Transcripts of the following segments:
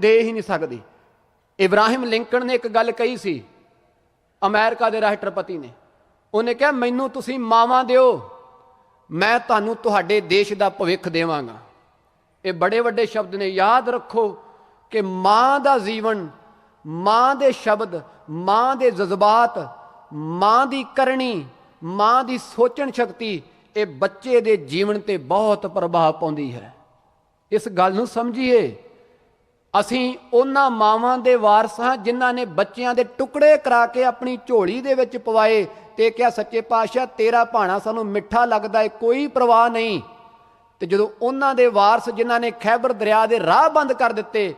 ਦੇ ਹੀ ਨਹੀਂ ਸਕਦੀ। ਇਬਰਾਹਿਮ ਲਿੰਕਨ ਨੇ ਇੱਕ ਗੱਲ ਕਹੀ ਸੀ, ਅਮਰੀਕਾ ਦੇ ਰਾਸ਼ਟਰਪਤੀ ਨੇ। ਉਹਨੇ ਕਿਹਾ, ਮੈਨੂੰ ਤੁਸੀਂ ਮਾਵਾਂ ਦਿਓ, ਮੈਂ ਤੁਹਾਨੂੰ ਤੁਹਾਡੇ ਦੇਸ਼ ਦਾ ਭਵਿੱਖ ਦੇਵਾਂਗਾ। ਇਹ ਬੜੇ ਵੱਡੇ ਸ਼ਬਦ ਨੇ। ਯਾਦ ਰੱਖੋ ਕਿ ਮਾਂ ਦਾ ਜੀਵਨ, ਮਾਂ ਦੇ ਸ਼ਬਦ, ਮਾਂ ਦੇ ਜਜ਼ਬਾਤ, ਮਾਂ ਦੀ ਕਰਨੀ, ਮਾਂ ਦੀ ਸੋਚਣ ਸ਼ਕਤੀ, ਇਹ ਬੱਚੇ ਦੇ ਜੀਵਨ ਤੇ ਬਹੁਤ ਪ੍ਰਭਾਵ ਪਾਉਂਦੀ ਹੈ। ਇਸ ਗੱਲ ਨੂੰ ਸਮਝੀਏ। ਅਸੀਂ ਉਹਨਾਂ ਮਾਵਾਂ ਦੇ ਵਾਰਸ ਹਾਂ ਜਿਨ੍ਹਾਂ ਨੇ ਬੱਚਿਆਂ ਦੇ ਟੁਕੜੇ ਕਰਾ ਕੇ ਆਪਣੀ ਝੋਲੀ ਦੇ ਵਿੱਚ ਪਵਾਏ ਤੇ ਕਿਹਾ, ਸੱਚੇ ਪਾਤਸ਼ਾਹ, ਤੇਰਾ ਭਾਣਾ ਸਾਨੂੰ ਮਿੱਠਾ ਲੱਗਦਾ ਏ, ਕੋਈ ਪ੍ਰਵਾਹ ਨਹੀਂ। ਤੇ ਜਦੋਂ ਉਹਨਾਂ ਦੇ ਵਾਰਸ ਜਿਨ੍ਹਾਂ ਨੇ ਖੈਬਰ ਦਰਿਆ ਦੇ ਰਾਹ ਬੰਦ ਕਰ ਦਿੱਤੇ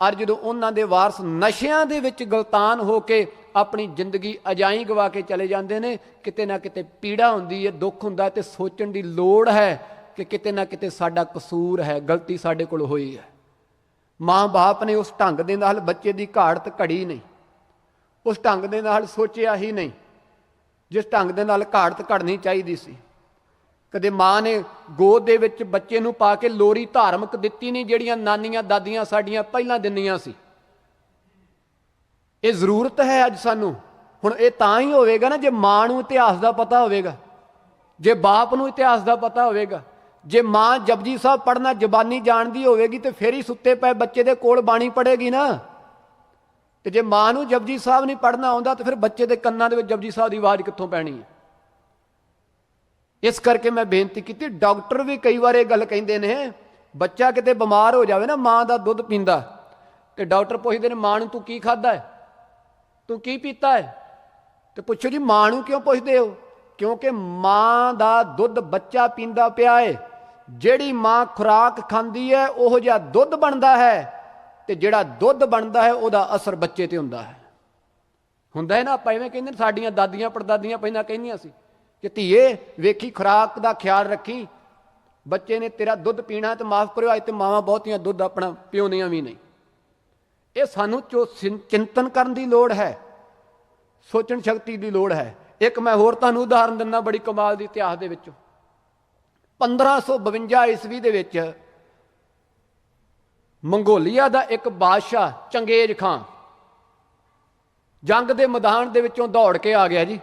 ਔਰ ਜਦੋਂ ਉਹਨਾਂ ਦੇ ਵਾਰਸ ਨਸ਼ਿਆਂ ਦੇ ਵਿੱਚ ਗਲਤਾਨ ਹੋ ਕੇ ਆਪਣੀ ਜ਼ਿੰਦਗੀ ਅਜਾਈ ਗਵਾ ਕੇ ਚਲੇ ਜਾਂਦੇ ਨੇ, ਕਿਤੇ ਨਾ ਕਿਤੇ ਪੀੜਾ ਹੁੰਦੀ ਹੈ ਦੁੱਖ ਹੁੰਦਾ ਤੇ ਸੋਚਣ ਦੀ ਲੋੜ ਹੈ ਕਿ ਕਿਤੇ ਨਾ ਕਿਤੇ ਸਾਡਾ ਕਸੂਰ ਹੈ, ਗਲਤੀ ਸਾਡੇ ਕੋਲ ਹੋਈ ਹੈ। ਮਾਂ-ਬਾਪ ਨੇ ਉਸ ਢੰਗ ਦੇ ਨਾਲ ਬੱਚੇ ਦੀ ਘਾੜਤ ਘੜੀ ਨਹੀਂ। ਉਸ ਢੰਗ ਦੇ ਨਾਲ ਸੋਚਿਆ ਹੀ ਨਹੀਂ, ਜਿਸ ਢੰਗ ਦੇ ਨਾਲ ਘਾੜਤ ਘੜਨੀ ਚਾਹੀਦੀ ਸੀ। ਕਦੇ ਮਾਂ ਨੇ ਗੋਦ ਦੇ ਵਿੱਚ ਬੱਚੇ ਨੂੰ ਪਾ ਕੇ ਲੋਰੀ ਧਾਰਮਿਕ ਦਿੱਤੀ ਨਹੀਂ, ਜਿਹੜੀਆਂ ਨਾਨੀਆਂ ਦਾਦੀਆਂ ਸਾਡੀਆਂ ਪਹਿਲਾਂ ਦਿੰਦੀਆਂ ਸੀ। ਇਹ ਜ਼ਰੂਰਤ ਹੈ ਅੱਜ ਸਾਨੂੰ। ਹੁਣ ਇਹ ਤਾਂ ਹੀ ਹੋਵੇਗਾ ਨਾ, ਜੇ ਮਾਂ ਨੂੰ ਇਤਿਹਾਸ ਦਾ ਪਤਾ ਹੋਵੇਗਾ, ਜੇ ਬਾਪ ਨੂੰ ਇਤਿਹਾਸ ਦਾ ਪਤਾ ਹੋਵੇਗਾ। ਜੇ ਮਾਂ ਜਪਜੀ ਸਾਹਿਬ ਪੜਨਾ ਜ਼ਬਾਨੀ ਜਾਣਦੀ ਹੋਵੇਗੀ ਤੇ ਫੇਰ ਹੀ ਸੁੱਤੇ ਪਏ ਬੱਚੇ ਦੇ ਕੋਲ ਬਾਣੀ ਪੜੇਗੀ ਨਾ। ਤੇ ਜੇ ਮਾਂ ਨੂੰ ਜਪਜੀ ਸਾਹਿਬ ਨਹੀਂ ਪੜਨਾ ਆਉਂਦਾ ਤੇ ਫਿਰ ਬੱਚੇ ਦੇ ਕੰਨਾਂ ਦੇ ਵਿੱਚ ਜਪਜੀ ਸਾਹਿਬ ਦੀ ਆਵਾਜ਼ ਕਿੱਥੋਂ ਪੈਣੀ ਹੈ? ਇਸ ਕਰਕੇ ਮੈਂ ਬੇਨਤੀ ਕੀਤੀ, ਡਾਕਟਰ ਵੀ ਕਈ ਵਾਰ ਇਹ ਗੱਲ ਕਹਿੰਦੇ ਨੇ, ਬੱਚਾ ਕਿਤੇ ਬਿਮਾਰ ਹੋ ਜਾਵੇ ਨਾ, ਮਾਂ ਦਾ ਦੁੱਧ ਪੀਂਦਾ, ਤੇ ਡਾਕਟਰ ਪੁੱਛਦੇ ਨੇ, ਮਾਂ ਨੂੰ ਤੂੰ ਕੀ ਖਾਦਾ ਹੈ? ਤੂੰ ਕੀ ਪੀਤਾ ਹੈ? ਤੇ ਪੁੱਛੋ ਜੀ, ਮਾਂ ਨੂੰ ਕਿਉਂ ਪੁੱਛਦੇ ਹੋ? ਕਿਉਂਕਿ ਮਾਂ ਦਾ ਦੁੱਧ ਬੱਚਾ ਪੀਂਦਾ ਪਿਆ ਹੈ ਜਿਹੜੀ ਮਾਂ ਖੁਰਾਕ ਖਾਂਦੀ ਹੈ, ਉਹ ਜਿਹਾ ਦੁੱਧ ਬਣਦਾ ਹੈ ਤੇ ਜਿਹੜਾ ਦੁੱਧ ਬਣਦਾ ਹੈ, ਉਹਦਾ ਅਸਰ ਬੱਚੇ ਤੇ ਹੁੰਦਾ ਹੈ। ਹੁੰਦਾ ਹੈ ਨਾ, ਆਪਾਂ ਐਵੇਂ ਕਹਿੰਦੇ ਸਾਡੀਆਂ ਦਾਦੀਆਂ, ਪੜਦਾਦੀਆਂ ਪਹਿਲਾਂ ਕਹਿੰਦੀਆਂ ਸੀ ਕਿ ਧੀਏ, ਵੇਖੀ ਖੁਰਾਕ ਦਾ ਖਿਆਲ ਰੱਖੀ। ਬੱਚੇ ਨੇ ਤੇਰਾ ਦੁੱਧ ਪੀਣਾ ਤੇ ਮਾਫ ਕਰਿਓ, ਅੱਜ ਤੇ ਮਾਵਾਂ ਬਹੁਤੀਆਂ ਦੁੱਧ ਆਪਣਾ ਪਿਉਨੀਆਂ ਵੀ ਨਹੀਂ। ਇਹ ਸਾਨੂੰ ਚੋ ਚਿੰਤਨ ਕਰਨ ਦੀ ਲੋੜ ਹੈ, ਸੋਚਣ ਸ਼ਕਤੀ ਦੀ ਲੋੜ ਹੈ। ਇੱਕ ਮੈਂ ਹੋਰ ਤੁਹਾਨੂੰ ਉਦਾਹਰਨ ਦਿੰਦਾ, ਬੜੀ ਕਮਾਲ ਦੀ ਇਤਿਹਾਸ ਦੇ ਵਿੱਚੋਂ। 1552 ਈਸਵੀ ਦੇ ਵਿੱਚ ਮੰਗੋਲੀਆ ਦਾ ਇੱਕ ਬਾਦਸ਼ਾਹ ਚੰਗੇਜ਼ ਖਾਨ ਜੰਗ ਦੇ ਮੈਦਾਨ ਦੇ ਵਿੱਚੋਂ ਦੌੜ ਕੇ ਆ ਗਿਆ ਜੀ।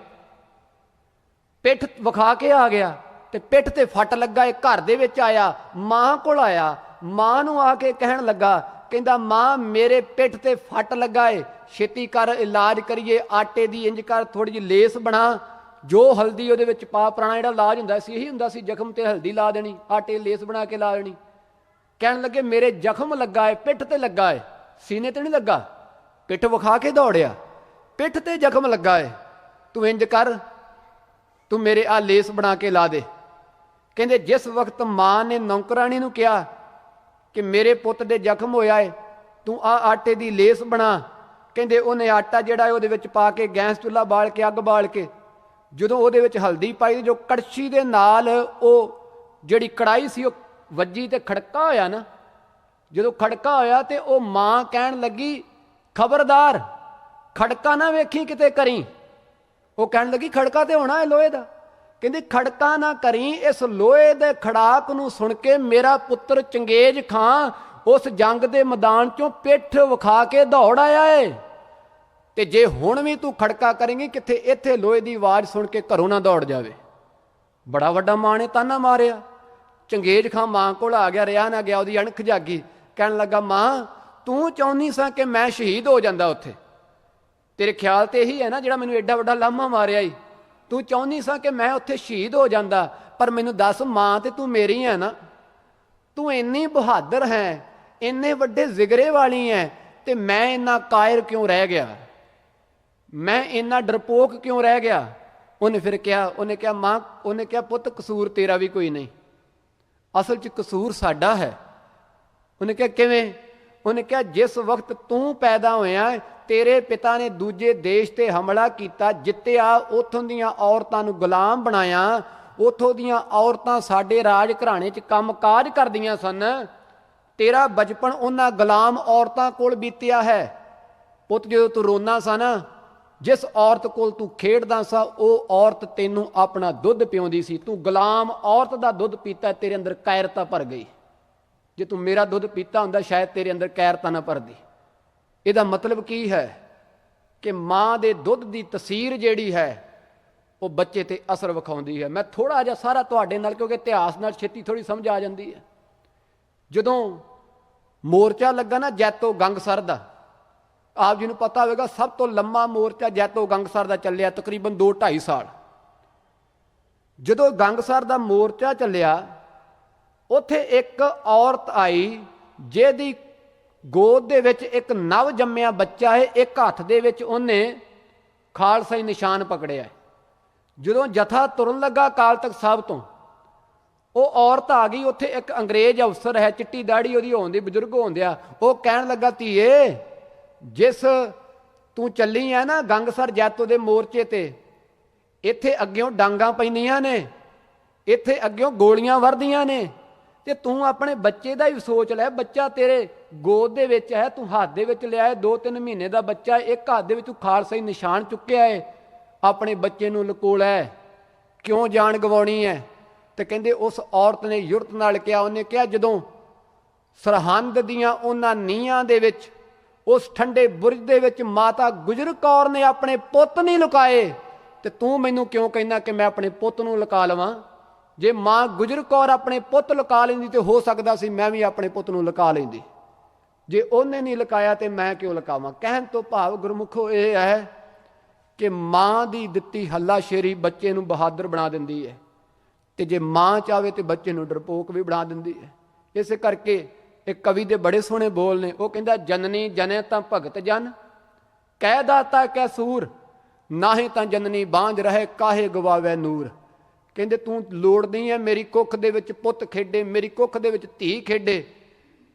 ਪਿੱਠ ਵਿਖਾ ਕੇ ਆ ਗਿਆ ਤੇ ਪਿੱਠ ਤੇ ਫੱਟ ਲੱਗਾ, ਇਹ ਘਰ ਦੇ ਵਿੱਚ ਆਇਆ, ਮਾਂ ਕੋਲ ਆਇਆ, ਮਾਂ ਨੂੰ ਆ ਕੇ ਕਹਿਣ ਲੱਗਾ, ਕਹਿੰਦਾ, ਮਾਂ, ਮੇਰੇ ਪਿੱਠ ਤੇ ਫੱਟ ਲੱਗਾ ਏ, ਛੇਤੀ ਕਰ, ਇਲਾਜ ਕਰੀਏ, ਆਟੇ ਦੀ ਇੰਜ ਕਰ ਥੋੜੀ ਜਿਹੀ ਲੇਸ ਬਣਾ ਜੋ ਹਲਦੀ ਉਹਦੇ ਵਿੱਚ ਪਾ, ਪੁਰਾਣਾ ਜਿਹੜਾ ਇਲਾਜ ਹੁੰਦਾ ਸੀ, ਇਹੀ ਹੁੰਦਾ ਸੀ, ਜ਼ਖਮ ਤੇ ਹਲਦੀ ਲਾ ਦੇਣੀ, ਆਟੇ ਲੇਸ ਬਣਾ ਕੇ ਲਾ ਦੇਣੀ। ਕਹਿਣ ਲੱਗੇ, ਮੇਰੇ ਜ਼ਖਮ ਲੱਗਾ ਏ, ਪਿੱਠ ਤੇ ਲੱਗਾ ਏ। ਸੀਨੇ ਤੇ ਨਹੀਂ ਲੱਗਾ। ਪਿੱਠ ਵਿਖਾ ਕੇ ਦੌੜਿਆ। ਪਿੱਠ ਤੇ ਜ਼ਖਮ ਲੱਗਾ ਏ। ਤੂੰ ਇੰਜ ਕਰ, ਤੂੰ ਮੇਰੇ ਆ ਲੇਸ ਬਣਾ ਕੇ ਲਾ ਦੇ। ਕਹਿੰਦੇ, ਜਿਸ ਵਕਤ ਮਾਂ ਨੇ ਨੌਕਰਾਣੀ ਨੂੰ ਕਿਹਾ ਕਿ ਮੇਰੇ ਪੁੱਤ ਦੇ ਜ਼ਖਮ ਹੋਇਆ ਏ, ਤੂੰ ਆ ਆਟੇ ਦੀ ਲੇਸ ਬਣਾ। ਕਹਿੰਦੇ, ਉਹਨੇ ਆਟਾ ਜਿਹੜਾ ਉਹਦੇ ਵਿੱਚ ਪਾ ਕੇ ਗੈਸ ਚੁੱਲ੍ਹਾ ਬਾਲ ਕੇ, ਅੱਗ ਬਾਲ ਕੇ ਜਦੋਂ ਉਹਦੇ ਵਿੱਚ ਹਲਦੀ ਪਾਈ ਜੋ ਕੜਛੀ ਦੇ ਨਾਲ ਉਹ ਜਿਹੜੀ ਕੜਾਈ ਸੀ ਉਹ ਵੱਜੀ ਤੇ ਖੜਕਾ ਹੋਇਆ ਨਾ, ਜਦੋਂ ਖੜਕਾ ਹੋਇਆ ਤੇ ਉਹ ਮਾਂ ਕਹਿਣ ਲੱਗੀ, ਖਬਰਦਾਰ, ਖੜਕਾ ਨਾ ਵੇਖੀ ਕਿਤੇ ਕਰੀ। ਉਹ ਕਹਿਣ ਲੱਗੀ, ਖੜਕਾ ਤੇ ਹੋਣਾ ਹੈ ਲੋਹੇ ਦਾ। ਕਹਿੰਦੀ, ਖੜਕਾ ਨਾ ਕਰੀ, ਇਸ ਲੋਹੇ ਦੇ ਖੜਾਕ ਨੂੰ ਸੁਣ ਕੇ ਮੇਰਾ ਪੁੱਤਰ ਚੰਗੇਜ ਖਾਂ, ਉਸ ਜੰਗ ਦੇ ਮੈਦਾਨ ਚੋਂ ਪਿੱਠ ਵਿਖਾ ਕੇ ਦੌੜ ਆਇਆ ਏ। ਤੇ ਜੇ ਹੁਣ ਵੀ ਤੂੰ ਖੜਕਾ ਕਰੇਂਗੀ, ਕਿੱਥੇ ਇੱਥੇ ਲੋਹੇ ਦੀ ਆਵਾਜ਼ ਸੁਣ ਕੇ ਘਰੋਂ ਨਾ ਦੌੜ ਜਾਵੇ? ਬੜਾ ਵੱਡਾ ਮਾਂ ਨੇ ਤਾਨਾ ਮਾਰਿਆ। ਚੰਗੇਜ ਖਾਂ ਮਾਂ ਕੋਲ ਆ ਗਿਆ ਰਿਆ ਨਾ ਗਿਆ, ਉਹਦੀ ਅਣਖ ਜਾਗੀ। ਕਹਿਣ ਲੱਗਾ, ਮਾਂ, ਤੂੰ ਚਾਹੁੰਦੀ ਸਾਂ ਕਿ ਮੈਂ ਸ਼ਹੀਦ ਹੋ ਜਾਂਦਾ ਉੱਥੇ? ਤੇਰੇ ਖਿਆਲ ਤੇ ਇਹੀ ਹੈ ਨਾ ਜਿਹੜਾ ਮੈਨੂੰ ਐਡਾ ਵੱਡਾ ਲਾਮਾ ਮਾਰਿਆ ਈ। ਤੂੰ ਚਾਹੁੰਦੀ ਸਾਂ ਕਿ ਮੈਂ ਉੱਥੇ ਸ਼ਹੀਦ ਹੋ ਜਾਂਦਾ, ਪਰ ਮੈਨੂੰ ਦੱਸ, ਮਾਂ ਤੇ ਤੂੰ ਮੇਰੀ ਹੈ ਨਾ। ਤੂੰ ਇੰਨੀ ਬਹਾਦਰ ਹੈ, ਇੰਨੇ ਵੱਡੇ ਜ਼ਿਗਰੇ ਵਾਲੀ ਹੈ ਤੇ ਮੈਂ ਇੰਨਾ ਕਾਇਰ ਕਿਉਂ ਰਹਿ ਗਿਆ? ਮੈਂ ਇੰਨਾ ਡਰਪੋਕ ਕਿਉਂ ਰਹਿ ਗਿਆ? ਉਹਨੇ ਫਿਰ ਕਿਹਾ, ਉਹਨੇ ਕਿਹਾ, ਮਾਂ, ਉਹਨੇ ਕਿਹਾ, ਪੁੱਤ, ਕਸੂਰ ਤੇਰਾ ਵੀ ਕੋਈ ਨਹੀਂ। ਅਸਲ 'ਚ ਕਸੂਰ ਸਾਡਾ ਹੈ। ਉਹਨੇ ਕਿਹਾ, ਕਿਵੇਂ? ਉਹਨੇ ਕਿਹਾ, ਜਿਸ ਵਕਤ ਤੂੰ ਪੈਦਾ ਹੋਇਆ, ਤੇਰੇ ਪਿਤਾ ਨੇ ਦੂਜੇ ਦੇਸ਼ ਤੇ ਹਮਲਾ ਕੀਤਾ, ਜਿੱਤਿਆ, ਉਥੋਂ ਦੀਆਂ ਔਰਤਾਂ ਨੂੰ ਗੁਲਾਮ ਬਣਾਇਆ, ਉਥੋਂ ਦੀਆਂ ਔਰਤਾਂ ਸਾਡੇ ਰਾਜ ਘਰਾਣੇ 'ਚ ਕੰਮਕਾਜ ਕਰਦੀਆਂ ਸਨ। ਤੇਰਾ ਬਚਪਨ ਉਹਨਾਂ ਗੁਲਾਮ ਔਰਤਾਂ ਕੋਲ ਬੀਤਿਆ ਹੈ। ਪੁੱਤ, ਜਦੋਂ ਤੂੰ ਰੋਣਾ ਸਾ ਨਾ ਜਿਸ ਔਰਤ ਕੋਲ ਤੂੰ ਖੇਡਦਾ ਸਾ, ਉਹ ਔਰਤ ਤੈਨੂੰ ਆਪਣਾ ਦੁੱਧ ਪਿਉਂਦੀ ਸੀ। ਤੂੰ ਗੁਲਾਮ ਔਰਤ ਦਾ ਦੁੱਧ ਪੀਤਾ, ਤੇਰੇ ਅੰਦਰ ਕਾਇਰਤਾ ਭਰ ਗਈ। ਜੇ ਤੂੰ ਮੇਰਾ ਦੁੱਧ ਪੀਤਾ ਹੁੰਦਾ, ਸ਼ਾਇਦ ਤੇਰੇ ਅੰਦਰ ਕੈਰਤਾ ਨਾ ਭਰਦੀ। ਇਹਦਾ ਮਤਲਬ ਕੀ ਹੈ ਕਿ ਮਾਂ ਦੇ ਦੁੱਧ ਦੀ ਤਸੀਰ ਜਿਹੜੀ ਹੈ, ਉਹ ਬੱਚੇ ਤੇ ਅਸਰ ਵਿਖਾਉਂਦੀ ਹੈ। ਮੈਂ ਥੋੜਾ ਜਿਹਾ ਸਾਰਾ ਤੁਹਾਡੇ ਨਾਲ, ਕਿਉਂਕਿ ਇਤਿਹਾਸ ਨਾਲ ਛੇਤੀ ਥੋੜੀ ਸਮਝ ਆ ਜਾਂਦੀ ਹੈ। ਜਦੋਂ ਮੋਰਚਾ ਲੱਗਾ ਨਾ ਜੈਤੋ ਗੰਗਸਰ ਦਾ ਆਪ ਜੀ ਨੂੰ ਪਤਾ ਹੋਵੇਗਾ, ਸਭ ਤੋਂ ਲੰਮਾ ਮੋਰਚਾ ਜੈਤੋ ਗੰਗਸਰ ਦਾ ਚੱਲਿਆ ਤਕਰੀਬਨ 2 2.5 ਸਾਲ। ਜਦੋਂ ਗੰਗਸਰ ਦਾ ਮੋਰਚਾ ਚੱਲਿਆ, ਉੱਥੇ ਇੱਕ ਔਰਤ ਆਈ, ਜਿਹਦੀ ਗੋਦ ਦੇ ਵਿੱਚ ਇੱਕ ਨਵ ਜੰਮਿਆ ਬੱਚਾ ਹੈ, ਇੱਕ ਹੱਥ ਦੇ ਵਿੱਚ ਉਹਨੇ ਖਾਲਸਾਈ ਨਿਸ਼ਾਨ ਪਕੜਿਆ ਜਦੋਂ ਜਥਾ ਤੁਰਨ ਲੱਗਾ ਅਕਾਲ ਤਖਤ ਸਾਹਿਬ ਤੋਂ, ਉਹ ਔਰਤ ਆ ਗਈ, ਉੱਥੇ ਇੱਕ ਅੰਗਰੇਜ਼ ਅਫਸਰ ਹੈ, ਚਿੱਟੀ ਦਾੜੀ ਉਹਦੀ ਹੋਣ ਦੀ, ਬਜ਼ੁਰਗ ਹੋਣ ਦਿਆ, ਉਹ ਕਹਿਣ ਲੱਗਾ, ਧੀਏ ਜਿਸ ਤੂੰ ਚੱਲੀ ਹੈ ਨਾ ਗੰਗਸਰ ਜੈਤੋ ਦੇ ਮੋਰਚੇ ਤੇ, ਇੱਥੇ ਅੱਗਿਓਂ ਡਾਂਗਾ ਪੈਂਦੀਆਂ ਨੇ, ਇੱਥੇ ਅੱਗਿਓਂ ਗੋਲੀਆਂ ਵਰਦੀਆਂ ਨੇ, ਤੇ ਤੂੰ ਆਪਣੇ ਬੱਚੇ ਦਾ ਹੀ ਸੋਚ ਲੈ, ਬੱਚਾ ਤੇਰੇ ਗੋਦ ਦੇ ਵਿੱਚ ਹੈ, ਤੂੰ ਹੱਥ ਦੇ ਵਿੱਚ ਲਿਆ ਹੈ 2-3 ਮਹੀਨੇ ਦਾ ਬੱਚਾ ਇੱਕ ਹੱਥ ਦੇ ਵਿੱਚ ਤੂੰ ਖਾਲਸਾ ਹੀ ਨਿਸ਼ਾਨ ਚੁੱਕਿਆ ਹੈ ਆਪਣੇ ਬੱਚੇ ਨੂੰ ਲਕੋਲਾ ਹੈ, ਕਿਉਂ ਜਾਨ ਗਵਾਉਣੀ ਹੈ? ਤੇ ਕਹਿੰਦੇ ਉਸ ਔਰਤ ਨੇ ਯੁਰਤ ਨਾਲ ਕਿਹਾ, ਉਹਨੇ ਕਿਹਾ ਜਦੋਂ ਸਰਹੰਦ ਦੀਆਂ ਉਹਨਾਂ ਨੀਹਾਂ ਦੇ ਵਿੱਚ ਉਸ ਠੰਡੇ ਬੁਰਜ ਦੇ ਵਿੱਚ ਮਾਤਾ ਗੁਜਰ ਕੌਰ ਨੇ ਆਪਣੇ ਪੁੱਤ ਨਹੀਂ ਲੁਕਾਏ। ਤੇ ਤੂੰ ਮੈਨੂੰ ਕਿਉਂ ਕਹਿੰਦਾ ਕਿ ਮੈਂ ਆਪਣੇ ਪੁੱਤ ਨੂੰ ਲੁਕਾ ਲਵਾਂ? ਜੇ ਮਾਂ ਗੁਜਰ ਕੌਰ ਆਪਣੇ ਪੁੱਤ ਲੁਕਾ ਲੈਂਦੀ ਤੇ ਹੋ ਸਕਦਾ ਸੀ ਮੈਂ ਵੀ ਆਪਣੇ ਪੁੱਤ ਨੂੰ ਲੁਕਾ ਲੈਂਦੀ। ਜੇ ਉਹਨੇ ਨਹੀਂ ਲੁਕਾਇਆ ਤੇ ਮੈਂ ਕਿਉਂ ਲੁਕਾਵਾਂ? ਕਹਿਣ ਤੋਂ ਭਾਵ ਗੁਰਮੁਖੋ ਇਹ ਹੈ ਕਿ ਮਾਂ ਦੀ ਦਿੱਤੀ ਹੱਲਾ ਸ਼ੇਰੀ ਬੱਚੇ ਨੂੰ ਬਹਾਦਰ ਬਣਾ ਦਿੰਦੀ ਹੈ। ਤੇ ਜੇ ਮਾਂ ਚਾਵੇ ਤੇ ਬੱਚੇ ਨੂੰ ਡਰਪੋਕ ਵੀ ਬਣਾ ਦਿੰਦੀ ਹੈ। ਇਸੇ ਕਰਕੇ ਇਹ ਕਵੀ ਦੇ ਬੜੇ ਸੋਹਣੇ ਬੋਲ ਨੇ। ਉਹ ਕਹਿੰਦਾ, ਜਨਨੀ ਜਨੇ ਤਾਂ ਭਗਤ ਜਨ, ਕਹਿ ਦਾਤਾ ਕੈ ਸੂਰ, ਨਾਹੀਂ ਤਾਂ ਜਨਨੀ ਬਾਂਝ ਰਹੇ ਕਾਹੇ ਗਵਾਵੇ ਨੂਰ। ਕਹਿੰਦੇ, ਤੂੰ ਲੋੜਦੀ ਹੈ ਮੇਰੀ ਕੁੱਖ ਦੇ ਵਿੱਚ ਪੁੱਤ ਖੇਡੇ, ਮੇਰੀ ਕੁੱਖ ਦੇ ਵਿੱਚ ਧੀ ਖੇਡੇ।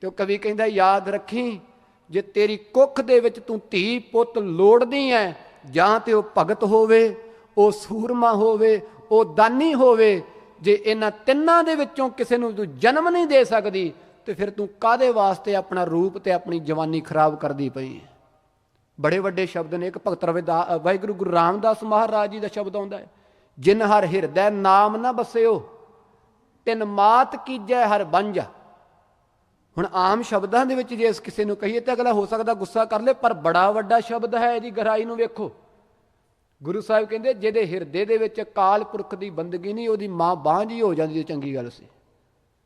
ਤੇ ਉਹ ਕਵੀ ਕਹਿੰਦਾ, ਯਾਦ ਰੱਖੀ, ਜੇ ਤੇਰੀ ਕੁੱਖ ਦੇ ਵਿੱਚ ਤੂੰ ਧੀ ਪੁੱਤ ਲੋੜਦੀ ਹੈ ਜਾਂ ਤੇ ਉਹ ਭਗਤ ਹੋਵੇ, ਉਹ ਸੂਰਮਾ ਹੋਵੇ, ਉਹ ਦਾਨੀ ਹੋਵੇ, ਜੇ ਇਹਨਾਂ ਤਿੰਨਾਂ ਦੇ ਵਿੱਚੋਂ ਕਿਸੇ ਨੂੰ ਤੂੰ ਜਨਮ ਨਹੀਂ ਦੇ ਸਕਦੀ ਤੇ ਫਿਰ ਤੂੰ ਕਾਦੇ ਵਾਸਤੇ ਆਪਣਾ ਰੂਪ ਤੇ ਆਪਣੀ ਜਵਾਨੀ ਖਰਾਬ ਕਰਦੀ ਪਈ ਹੈ? ਬੜੇ ਵੱਡੇ ਸ਼ਬਦ ਨੇ, ਇੱਕ ਭਗਤ ਰਵਿਦਾ ਵਾਹਿਗੁਰੂ ਗੁਰੂ ਰਾਮਦਾਸ ਮਹਾਰਾਜ ਜੀ ਦਾ ਸ਼ਬਦ ਆਉਂਦਾ ਹੈ, ਜਿਨ ਹਰ ਹਿਰਦੈ ਨਾਮ ਨਾ ਬਸਿਓ, ਤਿਨ ਮਾਤ ਕੀਜੈ ਹਰ ਬੰਜ। ਹੁਣ ਆਮ ਸ਼ਬਦਾਂ ਦੇ ਵਿੱਚ ਜੇ ਇਸ ਕਿਸੇ ਨੂੰ ਕਹੀਏ ਤਾਂ ਅਗਲਾ ਹੋ ਸਕਦਾ ਗੁੱਸਾ ਕਰ ਲੇ, ਪਰ ਬੜਾ ਵੱਡਾ ਸ਼ਬਦ ਹੈ ਇਹਦੀ ਗਹਿਰਾਈ ਨੂੰ ਵੇਖੋ। ਗੁਰੂ ਸਾਹਿਬ ਕਹਿੰਦੇ, ਜਿਹਦੇ ਹਿਰਦੇ ਦੇ ਵਿੱਚ ਅਕਾਲ ਪੁਰਖ ਦੀ ਬੰਦਗੀ ਨਹੀਂ, ਉਹਦੀ ਮਾਂ ਬਾਂਝ ਹੀ ਹੋ ਜਾਂਦੀ ਚੰਗੀ ਗੱਲ ਸੀ।